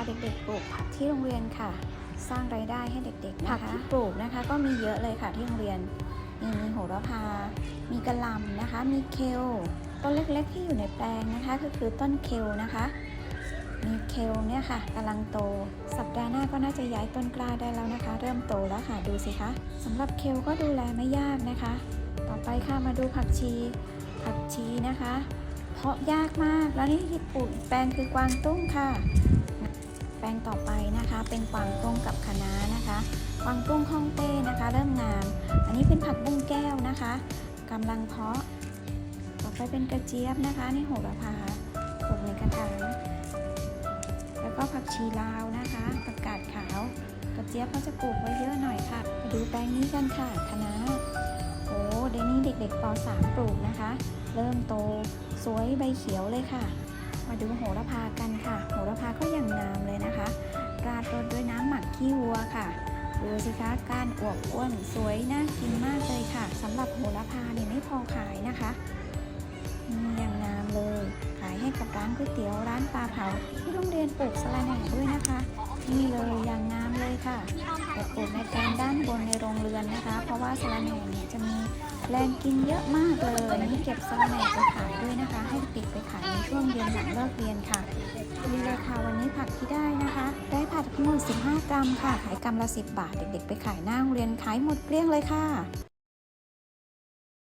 าเด็กๆปลูกผักที่โรงเรียนค่ะ สร้างรายได้ให้เด็กๆนะคะผักที่ปลูกนะคะก็มีเยอะเลยค่ะที่โรงเรียน มีมีโหระพา มีกระลำนะคะ มีเคลต้นเล็กๆที่อยู่ในแปลงนะคะก็คือต้นเคลนะคะ มีเคลเนี่ยค่ะกำลังโต สัปดาห์หน้าก็น่าจะย้ายต้นกล้าได้แล้วนะคะ เริ่มโตแล้วค่ะดูสิคะสำหรับเคลก็ดูแลไม่ยากนะคะ ต่อไปค่ะมาดูผักชี ผักชีนะคะ เพาะยากมากแล้วนี่ที่ปลูกแปลงคือกวางตุ้งค่ะ งต่อไปนะคะ เป็นกวางตุ้งกับคะน้านะคะ กวางตุ้งฮ่องเต้นะคะ เริ่มงาม อันนี้เป็นผักบุ้งแก้วนะคะกำลังเพาะ ต่อไปเป็นกระเจี๊ยบนะคะนี่โหระพาปลูกในกระถางแล้วก็ผักชีลาวนะคะผักกาดขาว กระเจี๊ยบเขาจะปลูกไว้เยอะหน่อยค่ะไปดูแปลงนี้กันค่ะคะน้าโอ้เดยวนี้เด็กๆป .3 ปลูกนะคะ เริ่มโตสวยใบเขียวเลยค่ะ มาดูโหระพากันค่ะ รสด้วยน้ำหมักขี้วัวค่ะ ดูสิคะก้านอวบอ้วนสวยน่ากินมากเลยค่ะสำหรับโหระพาเนี่ยไม่พอขายนะคะมีอย่างงามเลย ขายให้กับร้านก๋วยเตี๋ยวร้านปลาเผา ที่โรงเรียนปลูกสะระแหน่ด้วยนะคะ นี่เลยอย่างงามเลยค่ะแต่ปลูกในแปลงด้านบนในโรงเรือนนะคะ เพราะว่าสะระแหน่เนี่ยจะมีแรงกินเยอะมากเลยนี่เก็บสะระแหน่ไปขายด้วยนะคะ ให้ติดไปขายในช่วงเย็นหลังเลิกเรียนค่ะนี่เลยค่ะ หมด15 กรัมค่ะ ขายกรัมละ 10 บาท เด็กๆ ไปขายหน้าโรงเรียนขายหมดเกลี้ยงเลยค่ะ